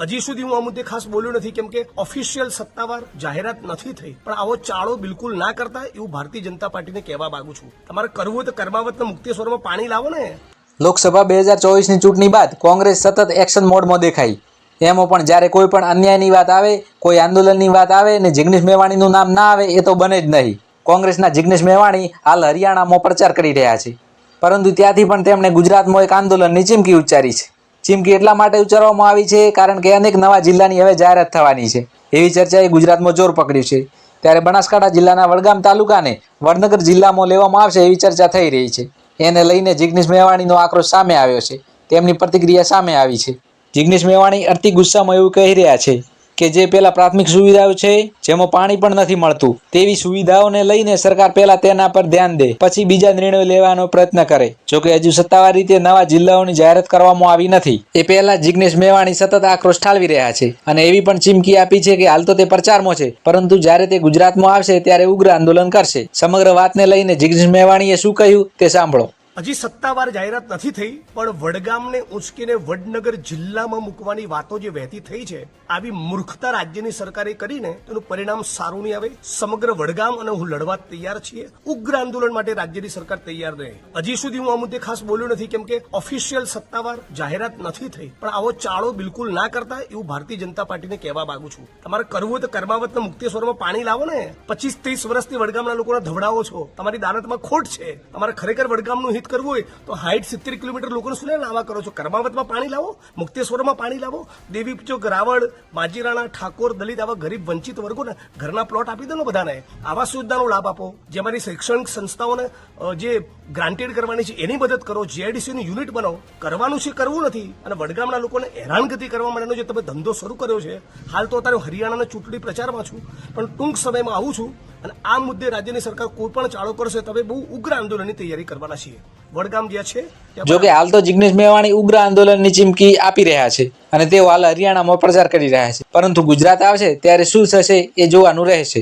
હજી સુધી હું આ મુદ્દે ખાસ બોલ્યો નથી, કેમ કે ઓફિશિયલ સત્તાવાર જાહેરાત નથી થઈ. પણ આવો ચાળો બિલકુલ ના કરતા એવું ભારતીય જનતા પાર્ટીને કહેવા માંગુ છું. તમારે કરવું તો કર્માવતના મુક્તેશ્વરમાં પાણી લાવો ને. લોકસભા બે હજાર ચોવીસની ચૂંટણી બાદ કોંગ્રેસ સતત એક્શન મોડમાં દેખાઈ. એમાં પણ જ્યારે કોઈ પણ અન્યાયની વાત આવે, કોઈ આંદોલનની વાત આવે ને જિગ્નેશ મેવાણીનું નામ ના આવે, એ તો બને જ નહીં. કોંગ્રેસના જિગ્નેશ મેવાણી હાલ હરિયાણામાં પ્રચાર કરી રહ્યા છે. પરંતુ ત્યાંથી પણ તેમણે ગુજરાતમાં એક આંદોલનની ચીમકી ઉચ્ચારી છે. ચીમકી એટલા માટે ઉચ્ચારવામાં આવી છે કારણ કે અનેક નવા જિલ્લાની હવે જાહેરાત થવાની છે. એવી ચર્ચાએ ગુજરાતમાં જોર પકડ્યું છે. ત્યારે બનાસકાંઠા જિલ્લાના વડગામ તાલુકાને વડનગર જિલ્લામાં લેવામાં આવશે એવી ચર્ચા થઈ રહી છે. એને લઈને જિગ્નેશ મેવાણીનો આક્રોશ સામે આવ્યો છે. તેમની પ્રતિક્રિયા સામે આવી છે. જિગ્નેશ મેવાણી અતિ ગુસ્સામાં એવું કહી રહ્યા છે. કે જે પેલા પ્રાથમિક સુવિધાઓ છે, જેમાં પાણી પણ નથી મળતું, તેવી સુવિધાઓને લઈને સરકાર પહેલા તેના પર ધ્યાન દે, પછી બીજા નિર્ણયો લેવાનો પ્રયત્ન કરે. જોકે હજુ સત્તાવાર રીતે નવા જિલ્લાઓની જાહેરાત કરવામાં આવી નથી. એ પહેલા જિગ્નેશ મેવાણી સતત આક્રોશ ઠાલવી રહ્યા છે અને એવી પણ ચીમકી આપી છે કે હાલ તો તે પ્રચારમાં છે, પરંતુ જ્યારે તે ગુજરાતમાં આવશે ત્યારે ઉગ્ર આંદોલન કરશે. સમગ્ર વાતને લઈને જિગ્નેશ મેવાણીએ શું કહ્યું તે સાંભળો. હજી સત્તાવાર જાહેરાત નથી થઈ, પણ વડગામને ઉંચકીને વડનગર જિલ્લામાં મૂકવાની વાતો જે વહેતી થઈ છે, આવી મૂર્ખતા રાજ્યની સરકારે કરીને તેનું પરિણામ સારું નહીં આવે. સમગ્ર વડગામ અને હું લડવા તૈયાર છીએ. ઉગ્ર આંદોલન માટે રાજ્યની સરકાર તૈયાર રહે. હજી સુધી હું આ મુદ્દે ખાસ બોલ્યો નથી, કેમ કે ઓફિશિયલ સત્તાવાર જાહેરાત નથી થઈ. પણ આવો ચાળો બિલકુલ ના કરતા એવું ભારતીય જનતા પાર્ટીને કહેવા માંગુ છું. તમારે કરવું હોય તો કર્માવતના મુક્તેશ્વરમાં પાણી લાવો ને. પચીસ ત્રીસ વર્ષથી વડગામના લોકોના ધવડાવો છો. તમારી દાનતમાં ખોટ છે. તમારે ખરેખર વડગામનું હિત કરવું હોય તો હાઈટ સિત્તેર કિલોમીટર લોકોને શું લાવા કરો છો. કરમાવતમાં પાણી લાવો, મુક્તેશ્વરમાં પાણી લાવો, દેવી ચોક રાવળ માજીરાણા ઠાકોર, દલિત આવા ગરીબ વંચિત વર્ગોને ઘરના પ્લોટ આપી દો બધાને. આવાસ યોજનાનો લાભ આપો. જે અમારી શૈક્ષણિક સંસ્થાઓને જે ગ્રાન્ટેડ કરવાની છે, એની મદદ કરો. જીઆઈડીસીનું યુનિટ બનાવો. કરવાનું છે, કરવું નથી. અને વડગામના લોકોને હેરાનગતિ કરવા માટેનો જે તમે ધંધો શરૂ કર્યો છે, હાલ તો અત્યારે હરિયાણાના ચૂંટણી પ્રચારમાં છું, પણ ટૂંક સમયમાં આવું છું. અને આ મુદ્દે રાજ્યની સરકાર કોઈ પણ ચાળો કરશે તો બહુ ઉગ્ર આંદોલનની તૈયારી કરવાના છીએ. વડગામ જ્યાં છે જોકે હાલ તો જિગ્નેશ મેવાણી ઉગ્ર આંદોલનની ચીમકી આપી રહ્યા છે અને તેઓ હાલ હરિયાણામાં પ્રચાર કરી રહ્યા છે. પરંતુ ગુજરાત આવશે ત્યારે શું થશે એ જોવાનું રહેશે.